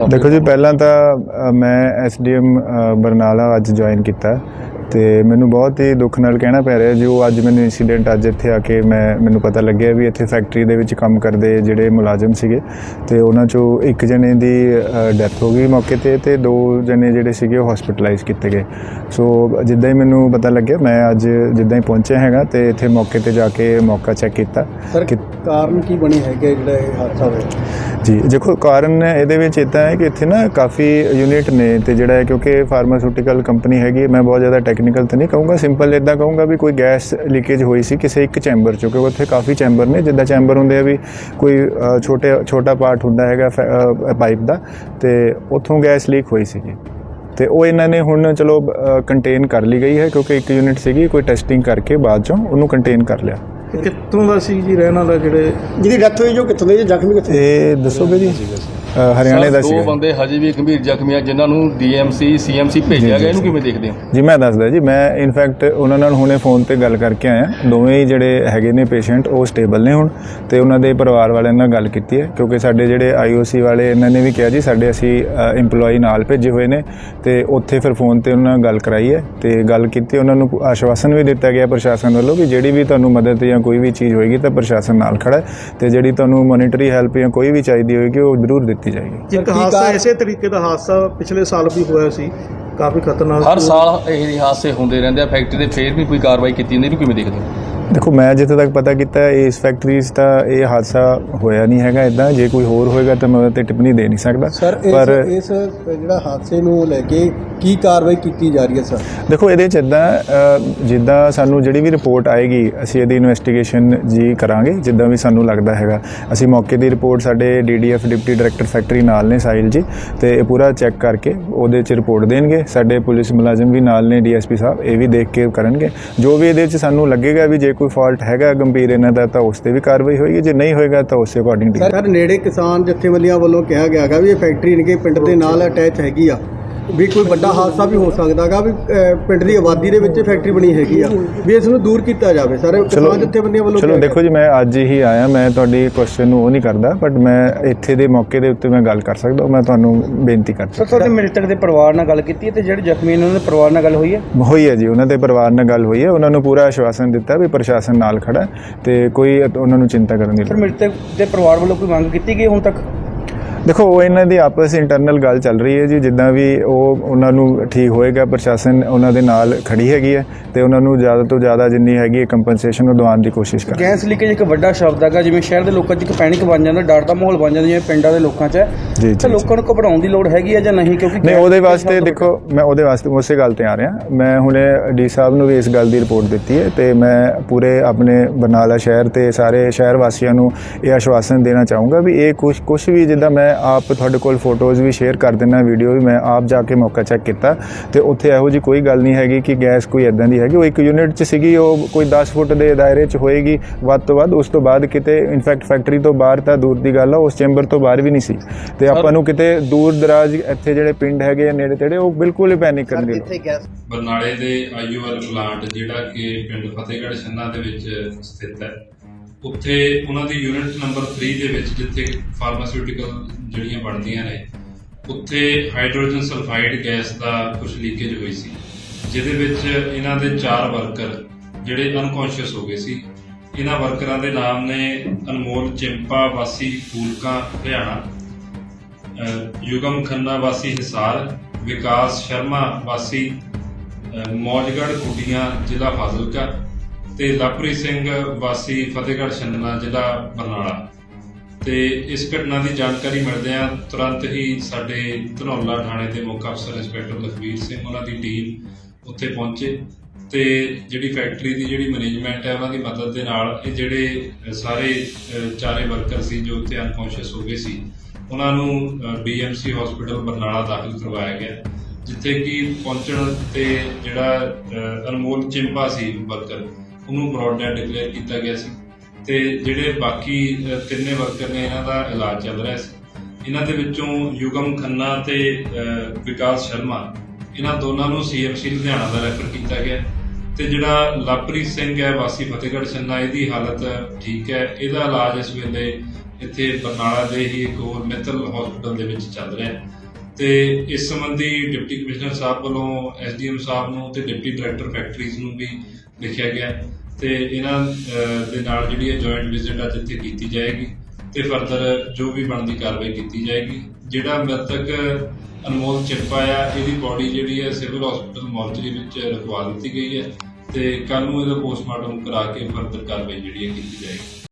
ਦੇਖੋ ਜੀ ਪਹਿਲਾਂ ਤਾਂ ਮੈਂ ਐਸਡੀਐਮ ਬਰਨਾਲਾ ਅੱਜ ਜੁਆਇਨ ਕੀਤਾ ਤੇ ਮੈਨੂੰ ਬਹੁਤ ਹੀ ਦੁੱਖ ਨਾਲ ਕਹਿਣਾ ਪੈ ਰਿਹਾ ਜੋ ਅੱਜ ਮੈਨੂੰ ਇਨਸੀਡੈਂਟ ਅੱਜ ਇੱਥੇ ਆ ਕੇ ਮੈਂ ਮੈਨੂੰ ਪਤਾ ਲੱਗਿਆ ਵੀ ਇੱਥੇ ਫੈਕਟਰੀ ਦੇ ਵਿੱਚ ਕੰਮ ਕਰਦੇ ਜਿਹੜੇ ਮੁਲਾਜ਼ਮ ਸੀਗੇ ਤੇ ਉਹਨਾਂ ਚੋਂ ਇੱਕ ਜਣੇ ਦੀ ਡੈਥ ਹੋ ਗਈ ਮੌਕੇ ਤੇ ਤੇ ਦੋ ਜਣੇ ਜਿਹੜੇ ਸੀਗੇ ਉਹ ਹਸਪੀਟਲਾਈਜ਼ ਕੀਤੇ ਗਏ। ਸੋ ਜਿੱਦਾਂ ਹੀ ਮੈਨੂੰ ਪਤਾ ਲੱਗਿਆ ਮੈਂ ਅੱਜ ਜਿੱਦਾਂ ਹੀ ਪਹੁੰਚਿਆ ਹੈਗਾ ਤੇ ਇੱਥੇ ਮੌਕੇ ਤੇ ਜਾ ਕੇ ਮੌਕਾ ਚੈੱਕ ਕੀਤਾ ਕਾਰਨ ਕੀ ਬਣੀ ਹੈਗਾ ਜਿਹੜਾ ਇਹ ਹਾਦਸਾ ਹੋਇਆ? ਜੀ। ਦੇਖੋ ਕਾਰਨ ਇਹਦੇ ਵਿੱਚ ਇਦਾਂ ਹੈ ਕਿ ਇੱਥੇ ਨਾ ਕਾਫੀ ਯੂਨਿਟ ਨੇ ਤੇ ਜਿਹੜਾ ਹੈ ਕਿਉਂਕਿ ਫਾਰਮਾਸਿਊਟੀਕਲ ਕੰਪਨੀ ਹੈਗੀ ਹੈ, ਮੈਂ ਬਹੁਤ ਜ਼ਿਆਦਾ ਟੈਕਨੀਕਲ ਤਾਂ ਨਹੀਂ ਕਹੂੰਗਾ ਸਿੰਪਲ ਇਦਾਂ ਕਹੂੰਗਾ ਵੀ ਕੋਈ ਗੈਸ ਲੀਕੇਜ ਹੋਈ ਸੀ ਕਿਸੇ ਇੱਕ ਚੈਂਬਰ ਚੋਂ ਕਿਉਂਕਿ ਉੱਥੇ ਕਾਫੀ ਚੈਂਬਰ ਨੇ ਜਿੱਦਾਂ ਚੈਂਬਰ ਹੁੰਦੇ ਆ ਵੀ ਕੋਈ ਛੋਟੇ ਛੋਟਾ ਪਾਰਟ ਹੁੰਦਾ ਹੈਗਾ ਪਾਈਪ ਦਾ ਤੇ ਉੱਥੋਂ ਗੈਸ ਲੀਕ ਹੋਈ ਸੀਗੀ। ਤੇ ਉਹ ਇਹਨਾਂ ਨੇ ਹੁਣ ਚਲੋ ਕੰਟੇਨ ਕਰ ਲਈ ਗਈ ਹੈ ਕਿਉਂਕਿ ਇੱਕ ਯੂਨਿਟ ਸੀਗੀ ਕੋਈ ਟੈਸਟਿੰਗ ਕਰਕੇ ਬਾਅਦ ਚੋਂ ਉਹਨੂੰ ਕੰਟੇਨ ਕਰ ਲਿਆ। ਇਹ ਕਿੱਥੋਂ ਦਾ ਸੀ ਜੀ ਰਹਿਣ ਵਾਲਾ ਜਿਹੜੇ ਜਿਹਦੀ ਡੈਥ ਹੋਈ ਜੋ ਕਿੱਥੋਂ ਦੇ ਜੀ? ਜ਼ਖਮੀ ਕਿੱਥੇ? ਇਹ ਦੱਸੋਗੇ ਜੀ। ਹਰਿਆਣੇ ਦਾ ਸੀਗਾ ਦੋ ਬੰਦੇ ਹਜੇ ਵੀ ਗੰਭੀਰ ਜ਼ਖਮੀ ਆ ਜਿਨ੍ਹਾਂ ਨੂੰ ਡੀਐਮਸੀ ਸੀਐਮਸੀ ਭੇਜਿਆ ਗਿਆ ਇਹਨੂੰ ਕਿਵੇਂ ਦੇਖਦੇ ਹੋ? ਜੀ ਮੈਂ ਦੱਸਦਾ ਜੀ ਮੈਂ ਇਨਫੈਕਟ ਉਹਨਾਂ ਨਾਲ ਹੁਣੇ ਫੋਨ ਤੇ ਗੱਲ ਕਰਕੇ ਆਇਆ। ਦੋਵੇਂ ਹੀ ਜਿਹੜੇ ਹੈਗੇ ਨੇ ਪੇਸ਼ੈਂਟ ਉਹ ਸਟੇਬਲ ਨੇ ਹੁਣ ਤੇ ਉਹਨਾਂ ਦੇ ਪਰਿਵਾਰ ਵਾਲਿਆਂ ਨਾਲ ਗੱਲ ਕੀਤੀ ਹੈ ਕਿਉਂਕਿ ਸਾਡੇ ਜਿਹੜੇ ਆਈਓਸੀ ਵਾਲੇ ਇਹਨਾਂ ਨੇ ਵੀ ਕਿਹਾ ਜੀ ਸਾਡੇ ਅਸੀਂ EMPLOYE ਨਾਲ ਭੇਜੇ ਹੋਏ ਨੇ ਤੇ ਉੱਥੇ ਫਿਰ ਫੋਨ ਤੇ ਉਹਨਾਂ ਨਾਲ ਗੱਲ ਕਰਾਈ ਹੈ ਤੇ ਗੱਲ ਕੀਤੀ ਉਹਨਾਂ ਨੂੰ ਆਸ਼ਵਾਸਨ ਵੀ ਦਿੱਤਾ ਗਿਆ ਪ੍ਰਸ਼ਾਸਨ ਵੱਲੋਂ ਕਿ ਜਿਹੜੀ ਵੀ ਤੁਹਾਨੂੰ ਮਦਦ ਜਾਂ ਕੋਈ ਵੀ ਚੀਜ਼ ਹੋਏਗੀ ਤਾਂ ਪ੍ਰਸ਼ਾਸਨ ਨਾਲ ਖੜਾ ਹੈ ਤੇ ਜਿਹੜੀ ਤੁਹਾਨੂੰ ਮੋਨਿਟਰੀ ਹੈਲਪ ਜਾਂ ਕੋਈ ਵੀ ਚਾਹੀਦੀ ਹੋਏਗੀ ਉਹ ਜ਼ਰੂਰ ਦਿੱਤੀ ਜਾਏਗੀ। ਇੱਕ ਹਾਦਸਾ ਇਸੇ ਤਰੀਕੇ ਦਾ ਹਾਦਸਾ ਪਿਛਲੇ ਸਾਲ ਵੀ ਹੋਇਆ ਸੀ ਕਾਫੀ ਖਤਰਨਾਕ ਹਰ। ਸਾਲ ਇਹ ਹਾਦਸੇ ਹੁੰਦੇ ਰਹਿੰਦੇ ਆ ਫੈਕਟਰੀ ਦੇ ਫੇਰ ਵੀ ਕੋਈ ਕਾਰਵਾਈ ਕੀਤੀ ਨਹੀਂ ਇਹਨੂੰ ਕਿਵੇਂ ਦੇਖਦੇ ਹੋ? ਦੇਖੋ ਮੈਂ ਜਿੱਥੇ ਤੱਕ ਪਤਾ ਕੀਤਾ ਇਸ ਫੈਕਟਰੀ 'ਚ ਤਾਂ ਇਹ ਹਾਦਸਾ ਹੋਇਆ ਨਹੀਂ ਹੈਗਾ ਇਦਾਂ ਜੇ ਕੋਈ ਹੋਰ ਹੋਏਗਾ ਤਾਂ ਮੈਂ ਉਹਦੇ ਤੇ ਟਿੱਪਣੀ ਦੇ ਨਹੀਂ ਸਕਦਾ। ਸਰ ਪਰ ਇਸ ਇਸ ਜਿਹੜਾ ਹਾਦਸੇ ਨੂੰ ਲੈ ਕੇ ਕੀ ਕਾਰਵਾਈ ਕੀਤੀ ਜਾ ਰਹੀ ਹੈ ਸਰ? ਦੇਖੋ ਇਹਦੇ 'ਚ ਇਦਾਂ ਜਿੱਦਾਂ ਸਾਨੂੰ ਜਿਹੜੀ ਵੀ ਰਿਪੋਰਟ ਆਏਗੀ ਅਸੀਂ ਇਹਦੀ ਇਨਵੈਸਟੀਗੇਸ਼ਨ ਜੀ ਕਰਾਂਗੇ ਜਿੱਦਾਂ ਵੀ ਸਾਨੂੰ ਲੱਗਦਾ ਹੈਗਾ। ਅਸੀਂ ਮੌਕੇ ਦੀ ਰਿਪੋਰਟ ਸਾਡੇ ਡੀਡੀਐਫ ਡਿਪਟੀ ਡਾਇਰੈਕਟਰ ਫੈਕਟਰੀ ਨਾਲ ਨੇ ਸਾਹਿਲ ਜੀ ਤੇ ਇਹ ਪੂਰਾ ਚੈੱਕ ਕਰਕੇ ਉਹਦੇ 'ਚ ਰਿਪੋਰਟ ਦੇਣਗੇ। ਸਾਡੇ ਪੁਲਿਸ ਮੁਲਾਜ਼ਮ ਵੀ ਨਾਲ ਨੇ ਡੀਐਸਪੀ ਸਾਹਿਬ ਇਹ ਵੀ ਦੇਖ ਕੇ ਕਰਨਗੇ। ਜੋ ਵੀ ਇਹਦੇ 'ਚ ਸਾਨੂੰ ਲੱਗੇਗਾ ਵੀ ਜੇ ਕੋਈ ਫਾਲਟ ਹੈਗਾ ਗੰਭੀਰ ਇਹਨਾਂ ਦਾ ਤਾਂ ਉਸ ਤੇ ਵੀ ਕਾਰਵਾਈ ਹੋਏਗੀ। ਜੇ ਨਹੀਂ ਹੋਏਗਾ ਤਾਂ ਉਸੇ ਅਕੋਰਡਿੰਗ ਸਰ ਨੇੜੇ ਕਿਸਾਨ ਜਥੇਬੰਦੀਆਂ ਵੱਲੋਂ ਕਿਹਾ ਗਿਆ ਹੈਗਾ ਵੀ ਇਹ ਫੈਕਟਰੀ ਇਨਕੇ ਪਿੰਡ ਦੇ ਨਾਲ ਅਟੈਚ ਹੈਗੀ ਆ। ਵੀ ਕੋਈ ਵੱਡਾ ਹਾਦਸਾ ਵੀ ਹੋ ਸਕਦਾਗਾ ਵੀ ਅਹ, ਪਿੰਡ ਦੀ ਆਬਾਦੀ ਦੇ ਵਿੱਚ ਫੈਕਟਰੀ ਬਣੀ ਹੈਗੀ ਆ। ਵੀ ਇਸ ਨੂੰ ਦੂਰ ਕੀਤਾ ਜਾਵੇ। ਸਰ ਕਿਸਾਨ ਜਥੇਬੰਦੀਆਂ ਵੱਲੋਂ ਚਲੋ ਦੇਖੋ ਜੀ ਮੈਂ ਅੱਜ ਹੀ ਆਇਆ। ਮੈਂ ਤੁਹਾਡੀ ਕੁਐਸਚਨ ਨੂੰ ਉਹ ਨਹੀਂ ਕਰਦਾ ਬਟ ਮੈਂ ਇੱਥੇ ਦੇ ਮੌਕੇ ਦੇ ਉੱਤੇ ਮੈਂ ਗੱਲ ਕਰ ਸਕਦਾ ਮੈਂ ਤੁਹਾਨੂੰ ਬੇਨਤੀ ਕਰ ਸਰ ਤੁਹਾਡੇ ਮ੍ਰਿਤਕ ਦੇ ਪਰਿਵਾਰ ਨਾਲ ਗੱਲ ਕੀਤੀ ਹੈ ਤੇ ਜਿਹੜੇ ਜ਼ਖਮੀ ਨੇ ਉਹਨਾਂ ਦੇ ਪਰਿਵਾਰ ਨਾਲ ਗੱਲ ਹੋਈ ਹੈ? ਹੋਈ ਹੈ ਜੀ ਉਹਨਾਂ ਦੇ ਪਰਿਵਾਰ ਨਾਲ ਗੱਲ ਹੋਈ ਹੈ। ਉਹਨਾਂ ਨੂੰ ਪੂਰਾ ਆਸ਼ਵਾਸਨ ਦਿੱਤਾ ਵੀ ਪ੍ਰਸ਼ਾਸਨ ਨਾਲ ਖੜਾ ਹੈ ਤੇ ਕੋਈ ਉਹਨਾਂ ਨੂੰ ਚਿੰਤਾ ਕਰਨ ਦੀ ਸਰ ਲੋੜ ਨਹੀਂ। ਮ੍ਰਿਤਕ ਦੇ ਪਰਿਵਾਰ ਵੱਲੋਂ ਕੋਈ ਮੰਗ ਕੀਤੀ ਗਈ ਹੁਣ ਤੱਕ? ਦੇਖੋ ਉਹ ਇਹਨਾਂ ਦੀ ਆਪਸ ਇੰਟਰਨਲ ਗੱਲ ਚੱਲ ਰਹੀ ਹੈ ਜੀ। ਜਿੱਦਾਂ ਵੀ ਉਹ ਉਹਨਾਂ ਨੂੰ ਠੀਕ ਹੋਏਗਾ ਪ੍ਰਸ਼ਾਸਨ ਉਹਨਾਂ ਦੇ ਨਾਲ ਖੜੀ ਹੈਗੀ ਹੈ ਤੇ ਉਹਨਾਂ ਨੂੰ ਜ਼ਿਆਦਾ ਤੋਂ ਜ਼ਿਆਦਾ ਜਿੰਨੀ ਹੈਗੀ ਹੈ ਕੰਪਨਸੇਸ਼ਨ ਉਹ ਦਿਵਾਉਣ ਦੀ ਕੋਸ਼ਿਸ਼ ਕਰ ਗੈਸ ਲੀਕੇਜ ਇੱਕ ਵੱਡਾ ਸ਼ਬਦ ਹੈਗਾ। ਜਿਵੇਂ ਸ਼ਹਿਰ ਦੇ ਲੋਕਾਂ 'ਚ ਇੱਕ ਪੈਨਿਕ ਬਣ ਜਾਂਦਾ ਡਰ ਦਾ ਮਾਹੌਲ ਬਣ ਜਾਂਦਾ ਜਿਵੇਂ ਪਿੰਡਾਂ ਦੇ ਲੋਕਾਂ 'ਚ। ਤਾਂ ਲੋਕਾਂ ਨੂੰ ਘਬਰਾਉਣ ਦੀ ਲੋੜ ਹੈਗੀ ਹੈ ਜਾਂ ਨਹੀਂ? ਕਿਉਂਕਿ ਨਹੀਂ ਉਹਦੇ ਵਾਸਤੇ ਦੇਖੋ ਮੈਂ ਉਹਦੇ ਵਾਸਤੇ ਉਸੇ ਗੱਲ ਤੇ ਆ ਰਿਹਾ। ਮੈਂ ਹੁਣੇ ਡੀ ਸਾਹਿਬ ਨੂੰ ਵੀ ਇਸ ਗੱਲ ਦੀ ਰਿਪੋਰਟ ਦਿੱਤੀ ਹੈ ਤੇ ਮੈਂ ਪੂਰੇ ਆਪਣੇ ਬਰਨਾਲਾ ਸ਼ਹਿਰ ਤੇ ਸਾਰੇ ਸ਼ਹਿਰ ਵਾਸੀਆਂ ਨੂੰ ਇਹ ਆਸ਼ਵਾਸਨ ਦੇਣਾ ਚਾਹੂੰਗਾ ਵੀ ਇਹ ਕੁਝ ਕੁਝ ਵੀ ਜਿੱਦਾਂ ਮੈਂ ਆਪ ਤੁਹਾਡੇ ਕੋਲ ਫੋਟੋਜ਼ ਵੀ ਸ਼ੇਅਰ ਕਰ ਦਿੰਦਾ ਵੀਡੀਓ ਵੀ ਮੈਂ ਆਪ ਜਾ ਕੇ ਮੌਕਾ ਚੈੱਕ ਕੀਤਾ। ਤੇ ਉੱਥੇ ਇਹੋ ਜੀ ਕੋਈ ਗੱਲ ਨਹੀਂ ਹੈਗੀ ਕਿ ਗੈਸ ਕੋਈ ਇਦਾਂ ਦੀ ਹੈਗੀ। ਉਹ ਇੱਕ ਯੂਨਿਟ 'ਚ ਸੀਗੀ ਉਹ ਕੋਈ 10 ਫੁੱਟ ਦੇ ਦਾਇਰੇ 'ਚ ਹੋਏਗੀ। ਵੱਧ ਤੋਂ ਵੱਧ ਉਸ ਤੋਂ ਬਾਅਦ ਕਿਤੇ ਇਨਫੈਕਟ ਫੈਕਟਰੀ ਤੋਂ ਬਾਹਰ ਤਾਂ ਦੂਰ ਦੀ ਗੱਲ ਆ ਉਸ ਚੈਂਬਰ ਤੋਂ ਬਾਹਰ ਵੀ ਨਹੀਂ ਸੀ। ਤੇ ਆਪਾਂ ਨੂੰ ਕਿਤੇ ਦੂਰ ਦਰਾਜ ਇੱਥੇ ਜਿਹੜੇ ਪਿੰਡ ਹੈਗੇ ਆ ਨੇੜੇ ਤੇੜੇ ਉਹ ਬਿਲਕੁਲ ਹੀ ਪੈਨਿਕ ਕਰਨ ਦੀ। ਬਰਨਾਲੇ ਦੇ ਆਈਓਐਲ ਪਲਾਂਟ ਜਿਹੜਾ ਕਿ ਪਿੰਡ ਫਤਿਹਗੜ੍ਹ ਛੰਨਾ ਦੇ ਵਿੱਚ ਸਥਿਤ ਹੈ। ਉੱਥੇ ਉਹਨਾਂ ਦੀ ਯੂਨਿਟ ਨੰਬਰ 3 ਦੇ ਵਿੱਚ ਜਿੱਥੇ ਫਾਰਮਾਸਿਊਟੀਕਲ ਜਿਹੜੀਆਂ ਬਣਦੀਆਂ ਨੇ, ਉੱਥੇ ਹਾਈਡਰੋਜਨ ਸਲਫਾਈਡ ਗੈਸ ਦਾ ਕੁਝ ਲੀਕੇਜ ਹੋਈ ਸੀ, ਜਿਹਦੇ ਵਿੱਚ ਇਹਨਾਂ ਦੇ ਚਾਰ ਵਰਕਰ ਜਿਹੜੇ ਅਨਕੌਂਸ਼ੀਅਸ ਹੋ ਗਏ ਸੀ, ਇਹਨਾਂ ਵਰਕਰਾਂ ਦੇ ਨਾਮ ਨੇ ਅਨਮੋਲ ਚਿੰਪਾ, ਵਾਸੀ ਫੂਲਕਾ ਹਰਿਆਣਾ ਯੁਗਮ ਖੰਨਾ, ਵਾਸੀ ਹਿਸਾਰ, ਵਿਕਾਸ ਸ਼ਰਮਾ, ਵਾਸੀ ਮੌਜਗੜ ਮੌਜਗੜ੍ਹ ਕੁੱਡੀਆਂ ਜ਼ਿਲ੍ਹਾ ਫਾਜ਼ਿਲਕਾ ਤੇ ਲਵਪ੍ਰੀਤ ਸਿੰਘ ਵਾਸੀ ਫਤਿਹਗੜ੍ਹ ਛੰਨਾ, ਜ਼ਿਲ੍ਹਾ ਬਰਨਾਲਾ। ਤੇ ਇਸ ਘਟਨਾ ਦੀ ਜਾਣਕਾਰੀ ਮਿਲਦਿਆਂ ਤੁਰੰਤ ਹੀ ਸਾਡੇ ਧਨੌਲਾ ਥਾਣੇ ਦੇ ਮੁੱਖ ਅਫਸਰ ਇੰਸਪੈਕਟਰ ਲਖਵੀਰ ਸਿੰਘ ਉਹਨਾਂ ਦੀ ਟੀਮ ਉੱਥੇ ਪਹੁੰਚੇ ਤੇ ਜਿਹੜੀ ਫੈਕਟਰੀ ਦੀ ਜਿਹੜੀ ਮੈਨੇਜਮੈਂਟ ਹੈ ਉਹਨਾਂ ਦੀ ਮਦਦ ਦੇ ਨਾਲ ਇਹ ਜਿਹੜੇ ਸਾਰੇ ਚਾਰੇ ਵਰਕਰ ਸੀ ਜੋ ਉੱਥੇ ਅਨਕੌਂਸ਼ੀਅਸ ਹੋ ਗਏ ਸੀ, ਉਹਨਾਂ ਨੂੰ ਡੀਐਮਸੀ ਹਸਪੀਟਲ ਬਰਨਾਲਾ ਦਾਖਲ ਕਰਵਾਇਆ ਗਿਆ, ਜਿੱਥੇ ਕਿ ਪਹੁੰਚਣ ਤੇ ਜਿਹੜਾ ਅਨਮੋਲ ਚਿੰਪਾ ਸੀ ਵਰਕਰ। ਉਹਨੂੰ ਬ੍ਰੌਡ ਡਿਕਲੇਅਰ ਕੀਤਾ ਗਿਆ ਸੀ। ਤੇ ਜਿਹੜੇ ਬਾਕੀ ਤਿੰਨੇ ਵਰਕਰ ਨੇ ਇਹਨਾਂ ਦਾ ਇਲਾਜ ਚੱਲ ਰਿਹਾ ਸੀ। ਇਹਨਾਂ ਦੇ ਵਿੱਚੋਂ ਯੁਗਮ ਖੰਨਾ ਤੇ ਵਿਕਾਸ ਸ਼ਰਮਾ, ਇਹਨਾਂ ਦੋਨਾਂ ਨੂੰ ਸੀਐਮਸੀ ਲੁਧਿਆਣਾ ਦਾ ਰੈਫਰ ਕੀਤਾ ਗਿਆ। ਤੇ ਜਿਹੜਾ ਲਵਪ੍ਰੀਤ ਸਿੰਘ ਹੈ, ਵਾਸੀ ਫਤਿਹਗੜ੍ਹ ਛੰਨਾ ਇਹਦੀ ਹਾਲਤ ਠੀਕ ਹੈ। ਇਹਦਾ ਇਲਾਜ ਇਸ ਵੇਲੇ ਇੱਥੇ ਬਰਨਾਲਾ ਦੇ ਹੀ ਇੱਕ ਹੋਰ ਮਿੱਤਲ ਹਸਪੀਟਲ ਦੇ ਵਿੱਚ ਚੱਲ ਰਿਹਾ ਹੈ। ਤੇ ਇਸ ਸੰਬੰਧੀ ਡਿਪਟੀ ਕਮਿਸ਼ਨਰ ਸਾਹਿਬ ਵੱਲੋਂ ਐਸਡੀਐਮ ਸਾਹਿਬ ਨੂੰ ਤੇ ਡਿਪਟੀ ਡਾਇਰੈਕਟਰ ਫੈਕਟਰੀਜ਼ ਨੂੰ ਵੀ ਲਿਖਿਆ ਗਿਆ ਤੇ ਇਹਨਾਂ ਦੇ ਨਾਲ ਜਿਹੜੀ ਹੈ ਜੁਆਇੰਟ ਵਿਜ਼ਿਟ ਅੱਜ ਇੱਥੇ ਕੀਤੀ ਜਾਏਗੀ ਤੇ ਫਰਦਰ ਜੋ ਵੀ ਬਣਦੀ ਕਾਰਵਾਈ ਕੀਤੀ ਜਾਏਗੀ। ਜਿਹੜਾ ਮ੍ਰਿਤਕ ਅਨਮੋਲ ਚਿੱਪਾ ਆ, ਇਹਦੀ ਬਾਡੀ ਜਿਹੜੀ ਹੈ ਸਿਵਲ ਹਸਪੀਟਲ ਮੋਰਚਰੀ ਵਿੱਚ ਰਖਵਾ ਦਿੱਤੀ ਗਈ ਹੈ ਤੇ ਕੱਲ ਨੂੰ ਇਹਦਾ ਪੋਸਟਮਾਰਟਮ ਕਰਾ ਕੇ ਫਰਦਰ ਕਾਰਵਾਈ ਜਿਹੜੀ ਹੈ ਕੀਤੀ ਜਾਏਗੀ।